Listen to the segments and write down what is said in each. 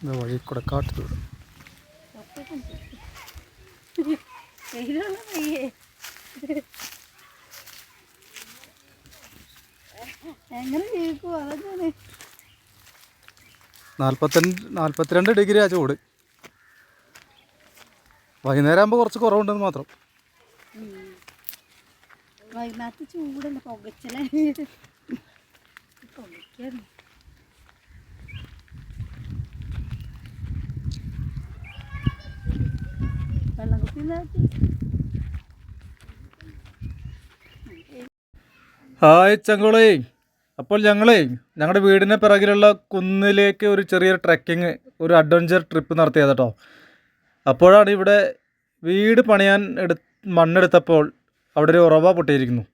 ഇത് വഴി കൂടെ കാട്ടു വെയിലുള്ള നെയ്യേ എങ്ങനെ നാൽപ്പത്തഞ്ച് ഡിഗ്രി ആ ചൂട്. വൈകുന്നേരം ആകുമ്പോൾ കുറച്ച് കുറവുണ്ടെന്ന് മാത്രം. ചൂടല്ല പുകച്ചലേ. പുകയ്ക്കാണ് ഹായ് ചങ്കുളേ. അപ്പോൾ ഞങ്ങളേ ഞങ്ങളുടെ വീടിന് പിറകിലുള്ള കുന്നിലേക്ക് ഒരു ചെറിയൊരു ട്രക്കിങ് ഒരു അഡ്വഞ്ചർ ട്രിപ്പ് നടത്തിയത് കേട്ടോ അപ്പോഴാണ് ഇവിടെ വീട് പണിയാൻ എടു മണ്ണെടുത്തപ്പോൾ അവിടെ ഒരു ഉറവ പൊട്ടിയിരിക്കുന്നു.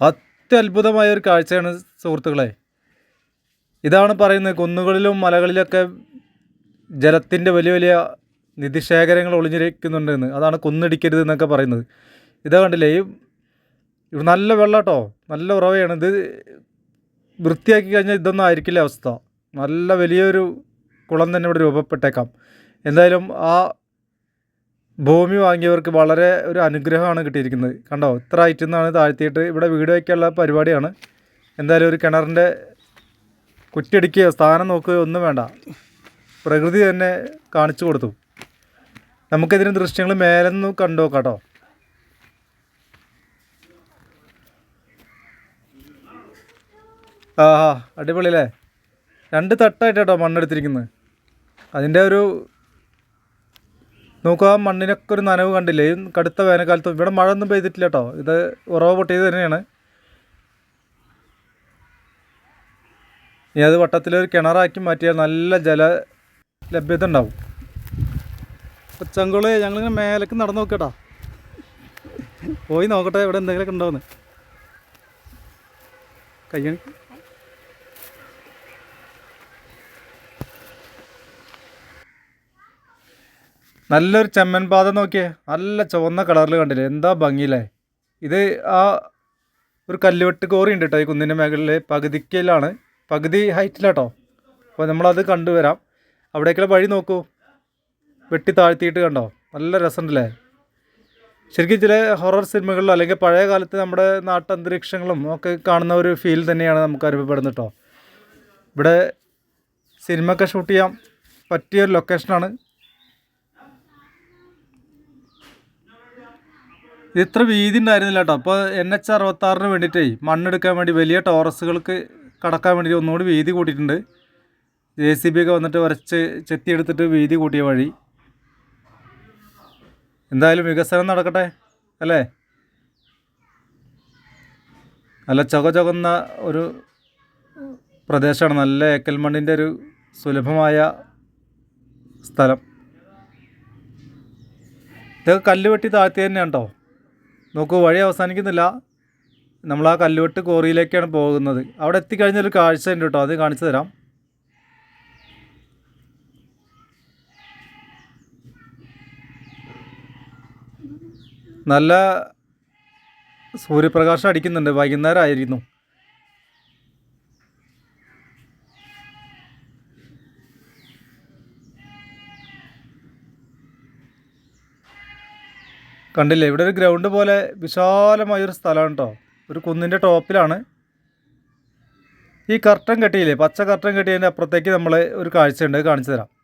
അത്യത്ഭുതമായ ഒരു കാഴ്ചയാണ് സുഹൃത്തുക്കളെ. ഇതാണ് പറയുന്നത് കുന്നുകളിലും മലകളിലൊക്കെ ജലത്തിന്റെ വലിയ വലിയ നിധിശേഖരങ്ങൾ ഒളിഞ്ഞിരിക്കുന്നുണ്ടെന്ന്. അതാണ് കൊന്നിടിക്കരുത് എന്നൊക്കെ പറയുന്നത്. ഇതാ കണ്ടില്ലേ ഈ ഇവിടെ നല്ല വെള്ളം കേട്ടോ നല്ല ഉറവയാണ്. ഇത് വൃത്തിയാക്കി കഴിഞ്ഞാൽ ഇതൊന്നും ആയിരിക്കില്ല അവസ്ഥ. നല്ല വലിയൊരു കുളം തന്നെ ഇവിടെ രൂപപ്പെട്ടേക്കാം. എന്തായാലും ആ ഭൂമി വാങ്ങിയവർക്ക് വളരെ ഒരു അനുഗ്രഹമാണ് കിട്ടിയിരിക്കുന്നത്. കണ്ടോ? ഇത്ര ഹൈറ്റിൽ താഴ്ത്തിയിട്ട് ഇവിടെ വീട് വയ്ക്കാനുള്ള പരിപാടിയാണ്. എന്തായാലും ഒരു കിണറിന്റെ കുറ്റിയടിക്കുകയോ സ്ഥാനം നോക്കുകയോ ഒന്നും വേണ്ട. പ്രകൃതി തന്നെ കാണിച്ചു കൊടുത്തു. നമുക്കിതിന് ദൃശ്യങ്ങൾ മേലെ നിന്ന് കണ്ടു നോക്കാം കേട്ടോ. ആ ആ അടിപൊളി അല്ലേ രണ്ട് തട്ടായിട്ട് കേട്ടോ മണ്ണെടുത്തിരിക്കുന്നത് അതിന്റെ ഒരു നോക്കുക മണ്ണിനൊക്കെ ഒരു നനവ് കണ്ടില്ലേ? ഈ കടുത്ത വേനൽക്കാലത്ത് ഇവിടെ മഴ ഒന്നും പെയ്തിട്ടില്ല കേട്ടോ. ഇത് ഉറവ് പൊട്ടിയത് തന്നെയാണ്. ഇനി അത് വട്ടത്തിലൊരു കിണറാക്കി മാറ്റിയാൽ നല്ല ജല ലഭ്യത ഉണ്ടാവും. കൊച്ചങ്കുൾ ഞങ്ങളിങ്ങനെ മേലേക്ക് നടന്നു നോക്കട്ടാ പോയി നോക്കട്ടെ ഇവിടെ എന്തെങ്കിലുമൊക്കെ ഉണ്ടാവുന്നു കയ്യണി നല്ലൊരു ചെമ്മൻ പാത നോക്കിയേ. നല്ല ചുവന്ന കളറിൽ കണ്ടില്ലേ എന്താ ഭംഗിയില്ലേ. ഇത് ആ ഒരു കല്ലുവെട്ട് കോറി ഉണ്ട് കേട്ടോ ഈ കുന്നിന്റെ മേഖലയിൽ പകുതിക്കലാണ് പകുതി ഹൈറ്റിലാട്ടോ. അപ്പോൾ നമ്മളത് കണ്ടുവരാം. അവിടേക്കുള്ള വഴി നോക്കൂ. വെട്ടി താഴ്ത്തിയിട്ട് കണ്ടോ? നല്ല രസമുണ്ടല്ലേ? ശരിക്കും ചില ഹൊറർ സിനിമകളിലോ അല്ലെങ്കിൽ പഴയ കാലത്ത് നമ്മുടെ നാട്ടന്തരീക്ഷങ്ങളും ഒക്കെ കാണുന്ന ഒരു ഫീൽ തന്നെയാണ് നമുക്ക് അനുഭവപ്പെടുന്നത് കേട്ടോ ഇവിടെ സിനിമ ഒക്കെ ഷൂട്ട് ചെയ്യാൻ പറ്റിയ ഒരു ലൊക്കേഷനാണ് ഇത് ഇത്ര വീതി ഉണ്ടായിരുന്നില്ല കേട്ടോ അപ്പോൾ എൻ എച്ച് അറുപത്താറിന് വേണ്ടിയിട്ടേ മണ്ണെടുക്കാൻ വേണ്ടി വലിയ ടോറസുകൾക്ക് കടക്കാൻ വേണ്ടി ഒന്നുകൂടി വീതി കൂട്ടിയിട്ടുണ്ട്. ജെ സി ബി ഒക്കെ വന്നിട്ട് വരച്ച് ചെത്തിയെടുത്തിട്ട് വീതി കൂട്ടിയ വഴി. എന്തായാലും വികസനം നടക്കട്ടെ അല്ലേ? നല്ല ചക ചകുന്ന ഒരു പ്രദേശമാണ്. നല്ല ഏക്കൽ മണ്ണിന്റെ ഒരു സുലഭമായ സ്ഥലം. ഇതൊക്കെ കല്ലുവെട്ടി താഴ്ത്തി തന്നെയാണ് കേട്ടോ നോക്കൂ വഴി അവസാനിക്കുന്നില്ല. നമ്മൾ ആ കല്ലുവെട്ട് കോറിയിലേക്കാണ് പോകുന്നത്. അവിടെ എത്തിക്കഴിഞ്ഞൊരു കാഴ്ച ഉണ്ട് കേട്ടോ അത് കാണിച്ചു തരാം. നല്ല സൂര്യപ്രകാശം അടിക്കുന്നുണ്ട്. വൈകുന്നേരം ആയിരുന്നു കണ്ടില്ലേ? ഇവിടെ ഒരു ഗ്രൗണ്ട് പോലെ വിശാലമായൊരു സ്ഥലമാണ് കേട്ടോ ഒരു കുന്നിന്റെ ടോപ്പിലാണ്. ഈ കർട്ടൻ കെട്ടിയില്ലേ? പച്ച കർട്ടൻ കെട്ടിയതിന്റെ അപ്പുറത്തേക്ക് നമ്മൾ ഒരു കാഴ്ചയുണ്ട്. കാണിച്ചു തരാം.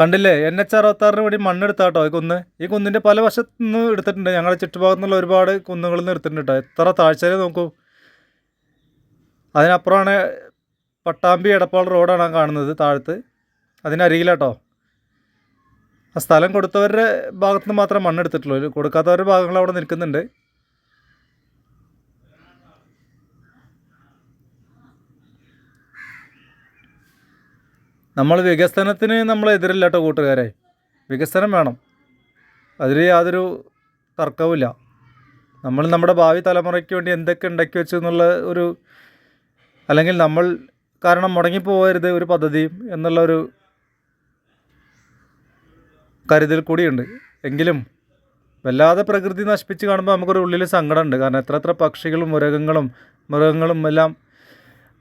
കണ്ടില്ലേ? എൻ എച്ച് അറുപത്താറിന് വേണ്ടി മണ്ണെടുത്താ കേട്ടോ ഈ കുന്ന്. ഈ കുന്നിന്റെ പല വശത്തു നിന്ന് എടുത്തിട്ടുണ്ട്. ഞങ്ങളുടെ ചുറ്റുഭാഗത്തു നിന്നുള്ള ഒരുപാട് കുന്നുകളിൽ നിന്ന് എടുത്തിട്ടുണ്ട് കേട്ടോ എത്ര താഴ്ചയിൽ നോക്കൂ. അതിനപ്പുറമാണ് പട്ടാമ്പി എടപ്പാൾ റോഡാണ് കാണുന്നത് താഴത്ത്. അതിനരികിലാട്ടോ. ആ സ്ഥലം കൊടുത്തവരുടെ ഭാഗത്ത് നിന്ന് മാത്രമേ മണ്ണെടുത്തിട്ടുള്ളൂ. കൊടുക്കാത്തവരുടെ ഭാഗങ്ങൾ അവിടെ നിൽക്കുന്നുണ്ട്. നമ്മൾ വികസനത്തിന് നമ്മൾ എതിരല്ല കേട്ടോ കൂട്ടുകാരെ. വികസനം വേണം. അതിൽ യാതൊരു തർക്കവുമില്ല. നമ്മൾ നമ്മുടെ ഭാവി തലമുറയ്ക്ക് വേണ്ടി എന്തൊക്കെ ഉണ്ടാക്കി വെച്ചു എന്നുള്ള ഒരു അല്ലെങ്കിൽ നമ്മൾ കാരണം മുടങ്ങിപ്പോകരുത് ഒരു പദ്ധതി എന്നുള്ള ഒരു കരുതൽ കൂടിയുണ്ട്. എങ്കിലും വല്ലാതെ പ്രകൃതി നശിപ്പിച്ച് കാണുമ്പോൾ നമുക്കൊരു ഉള്ളിൽ സങ്കടമുണ്ട് കാരണം എത്ര എത്ര പക്ഷികളും മൃഗങ്ങളും മൃഗങ്ങളും എല്ലാം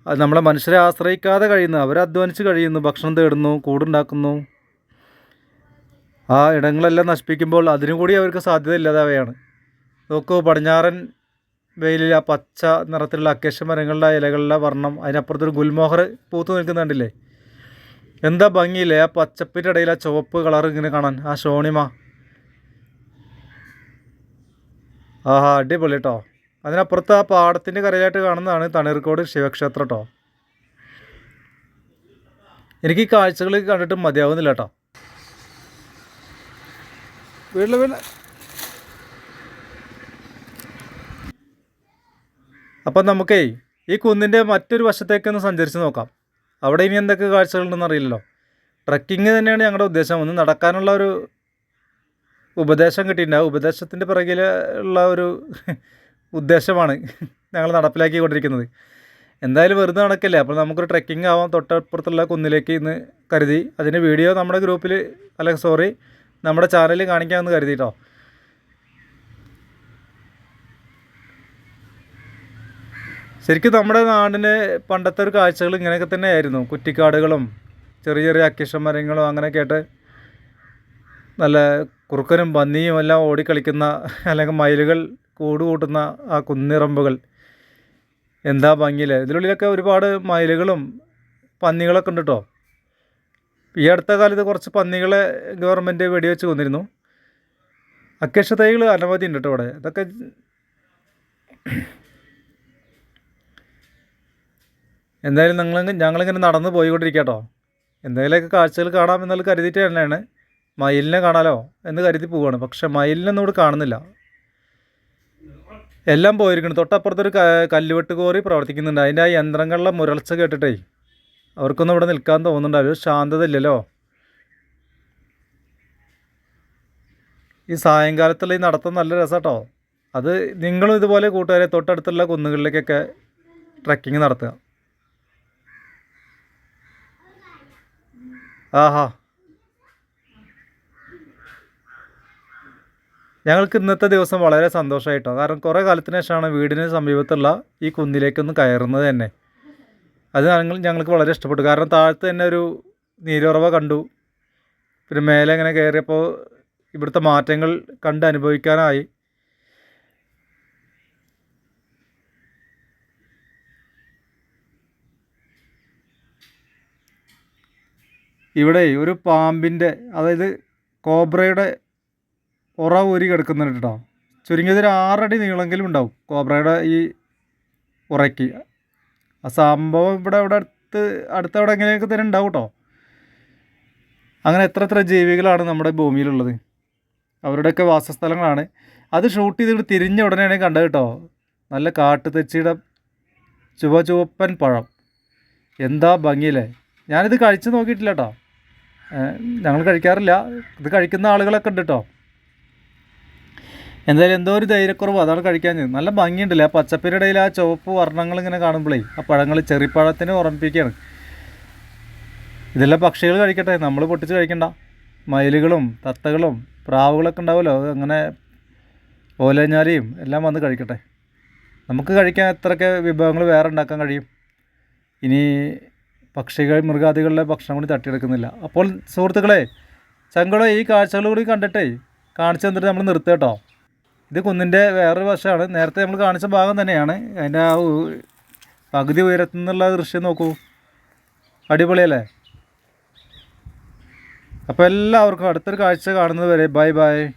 അത് നമ്മളെ മനുഷ്യരെ ആശ്രയിക്കാതെ കഴിയുന്നു. അവർ അധ്വാനിച്ച് കഴിയുന്നു. ഭക്ഷണം തേടുന്നു കൂടുണ്ടാക്കുന്നു. ആ ഇടങ്ങളെല്ലാം നശിപ്പിക്കുമ്പോൾ അതിനും കൂടി അവർക്ക് സാധ്യത ഇല്ലാതാവുകയാണ് നോക്കൂ പടിഞ്ഞാറൻ വെയിലിൽ ആ പച്ച നിറത്തിലുള്ള അക്കേഷ്യ മരങ്ങളുടെ ഇലകളുടെ വർണം അതിനപ്പുറത്തൊരു ഗുൽമോഹർ പൂത്ത് നിൽക്കുന്നുണ്ടല്ലേ എന്താ ഭംഗിയില്ലേ? ആ പച്ചപ്പിന്റെ ഇടയിൽ ആ ചുവപ്പ് കളർ ഇങ്ങനെ കാണാൻ. ആ ഷോണിമ. ആഹാ അടിപൊളി കേട്ടോ. അതിനപ്പുറത്ത് ആ പാടത്തിന്റെ കരയിലായിട്ട് കാണുന്നതാണ് തണ്ണീർക്കോട് ശിവക്ഷേത്രം കേട്ടോ എനിക്ക് ഈ കാഴ്ചകൾ കണ്ടിട്ട് മതിയാവുന്നില്ല കേട്ടോ വീട്ടിൽ വീട്ടിൽ അപ്പം നമുക്കേ ഈ കുന്നിന്റെ മറ്റൊരു വശത്തേക്കൊന്ന് സഞ്ചരിച്ച് നോക്കാം. അവിടെ ഇനി എന്തൊക്കെ കാഴ്ചകളുണ്ടെന്ന് അറിയില്ലല്ലോ. ട്രക്കിങ് തന്നെയാണ് ഞങ്ങളുടെ ഉദ്ദേശം. ഒന്ന് നടക്കാനുള്ള ഒരു ഉപദേശം കിട്ടിയിട്ടുണ്ട്. ആ ഉപദേശത്തിന്റെ പിറകിൽ ഉള്ള ഒരു ഉദ്ദേശമാണ് ഞങ്ങൾ നടപ്പിലാക്കിക്കൊണ്ടിരിക്കുന്നത്. എന്തായാലും വെറുതെ നടക്കില്ലേ? അപ്പോൾ നമുക്കൊരു ട്രെക്കിംഗ് ആവാം. തൊട്ടപ്പുറത്തുള്ള കുന്നിലേക്ക് ഇന്ന് കരുതി. അതിന്റെ വീഡിയോ നമ്മുടെ ഗ്രൂപ്പിൽ അല്ല സോറി നമ്മുടെ ചാനലിൽ കാണിക്കാമെന്ന് കരുതി കേട്ടോ ശരിക്കും നമ്മുടെ നാടിന് പണ്ടത്തെ ഒരു കാഴ്ചകൾ ഇങ്ങനെയൊക്കെ തന്നെ ആയിരുന്നു കുറ്റിക്കാടുകളും ചെറിയ ചെറിയ അക്കിഷ മരങ്ങളും അങ്ങനെയൊക്കെ ആയിട്ട് നല്ല കുറുക്കനും പന്നിയും എല്ലാം ഓടിക്കളിക്കുന്ന അല്ലെങ്കിൽ മയിലുകൾ കൂട് കൂട്ടുന്ന ആ കുന്നിറമ്പുകൾ. എന്താ ഭംഗിയില്ലേ? ഇതിനുള്ളിലൊക്കെ ഒരുപാട് മയിലുകളും പന്നികളൊക്കെ ഉണ്ട് കേട്ടോ ഈ അടുത്ത കാലത്ത് കുറച്ച് പന്നികളെ ഗവൺമെന്റ് വെടിവെച്ച് കൊന്നിരുന്നു. അക്കേഷ തൈകൾ അനവധി ഉണ്ട് കേട്ടോ അവിടെ? ഇതൊക്കെ എന്തായാലും നിങ്ങൾ ഞങ്ങളിങ്ങനെ നടന്ന് പോയിക്കൊണ്ടിരിക്കുക കേട്ടോ എന്തെങ്കിലുമൊക്കെ കാഴ്ചകൾ കാണാം എന്നുള്ള കരുതിയിട്ട് തന്നെയാണ്. മയിലിനെ കാണാലോ എന്ന് കരുതി പോവുകയാണ് പക്ഷെ മയിലിനൊന്നും ഇവിടെ കാണുന്നില്ല. എല്ലാം പോയിരിക്കുന്നു. തൊട്ടപ്പുറത്തൊരു കല്ലുവെട്ട് കോറി പ്രവർത്തിക്കുന്നുണ്ട്. അതിന്റെ ആ യന്ത്രങ്ങളുടെ മുരൾച്ച കേട്ടിട്ടേ അവർക്കൊന്നും ഇവിടെ നിൽക്കാൻ തോന്നുന്നുണ്ട്. അവർ ശാന്തത ഇല്ലല്ലോ ഈ സായങ്കാലത്തുള്ള ഈ നടത്തം നല്ല രസമാട്ടോ. അത് നിങ്ങളും ഇതുപോലെ കൂട്ടുകാരെ തൊട്ടടുത്തുള്ള കുന്നുകളിലേക്കൊക്കെ ട്രക്കിംഗ് നടത്തുക. ആഹാ. ഞങ്ങൾക്ക് ഇന്നത്തെ ദിവസം വളരെ സന്തോഷമായിട്ടോ കാരണം കുറേ കാലത്തിന് ശേഷമാണ് വീടിന് സമീപത്തുള്ള ഈ കുന്നിലേക്കൊന്ന് കയറുന്നത് തന്നെ. അത് ഞങ്ങൾ ഞങ്ങൾക്ക് വളരെ ഇഷ്ടപ്പെട്ടു. കാരണം താഴത്ത് തന്നെ ഒരു നീരുറവ കണ്ടു. പിന്നെ മേലെ ഇങ്ങനെ കയറിയപ്പോൾ ഇവിടുത്തെ മാറ്റങ്ങൾ കണ്ട് അനുഭവിക്കാനായി. ഇവിടെ ഒരു പാമ്പിന്റെ അതായത് കോബ്രയുടെ ഉറ ഊരി കിടക്കുന്നുണ്ട് കേട്ടോ ചുരുങ്ങിയത് ഒരു ആറടി നീളമെങ്കിലും ഉണ്ടാവും കോബ്രയുടെ ഈ ഉറയ്ക്ക്. ആ സംഭവം ഇവിടെ ഇവിടെ അടുത്ത് അവിടെ എങ്ങനെയൊക്കെ തന്നെ ഉണ്ടാവും കേട്ടോ അങ്ങനെ എത്ര എത്ര ജീവികളാണ് നമ്മുടെ ഭൂമിയിലുള്ളത്. അവരുടെയൊക്കെ വാസസ്ഥലങ്ങളാണ്. അത് ഷൂട്ട് ചെയ്തിട്ട് തിരിഞ്ഞ ഉടനെയാണ് കണ്ടത് കേട്ടോ നല്ല കാട്ടു തെച്ചിയുടെ ചുവ ചുവപ്പൻ പഴം. എന്താ ഭംഗിയില്ലേ? ഞാനിത് കഴിച്ച് നോക്കിയിട്ടില്ല കേട്ടോ ഞങ്ങൾ കഴിക്കാറില്ല. ഇത് കഴിക്കുന്ന ആളുകളൊക്കെ ഉണ്ട് കേട്ടോ എന്തായാലും എന്തോ ഒരു ധൈര്യക്കുറവ് അതാണ് കഴിക്കാൻ നല്ല ഭംഗിയുണ്ടല്ലേ? ആ പച്ചപ്പിനിടയിൽ ആ ചുവപ്പ് വർണങ്ങൾ ഇങ്ങനെ കാണുമ്പോഴേ ആ പഴങ്ങൾ ചെറിപ്പഴത്തിനെ ഓർമ്മിപ്പിക്കുകയാണ് ഇതെല്ലാം പക്ഷികൾ കഴിക്കട്ടെ. നമ്മൾ പൊട്ടിച്ച് കഴിക്കണ്ട. മയിലുകളും തത്തകളും പ്രാവുകളൊക്കെ ഉണ്ടാവുമല്ലോ. അങ്ങനെ ഓലഞ്ഞാലിയും എല്ലാം വന്ന് കഴിക്കട്ടെ. നമുക്ക് കഴിക്കാൻ എത്രയൊക്കെ വിഭവങ്ങൾ വേറെ ഉണ്ടാക്കാൻ കഴിയും? ഇനി പക്ഷികൾ മൃഗാദികളുടെ ഭക്ഷണം കൂടി തട്ടിയെടുക്കുന്നില്ല. അപ്പോൾ സുഹൃത്തുക്കളെ ചങ്കളോ ഈ കാഴ്ചകൾ കൂടി കണ്ടിട്ടേ കാണിച്ചു തന്നിട്ട് നമ്മൾ നിർത്തുക കേട്ടോ. ഇത് കുന്നിന്റെ വേറൊരു വശമാണ്. നേരത്തെ നമ്മൾ കാണിച്ച ഭാഗം തന്നെയാണ്. അതിന്റെ ആ പകുതി ഉയരത്തു നിന്നുള്ള ദൃശ്യം നോക്കൂ. അടിപൊളിയല്ലേ? അപ്പോൾ എല്ലാവർക്കും അടുത്തൊരു കാഴ്ച കാണുന്നത് വരെ ബൈ ബൈ.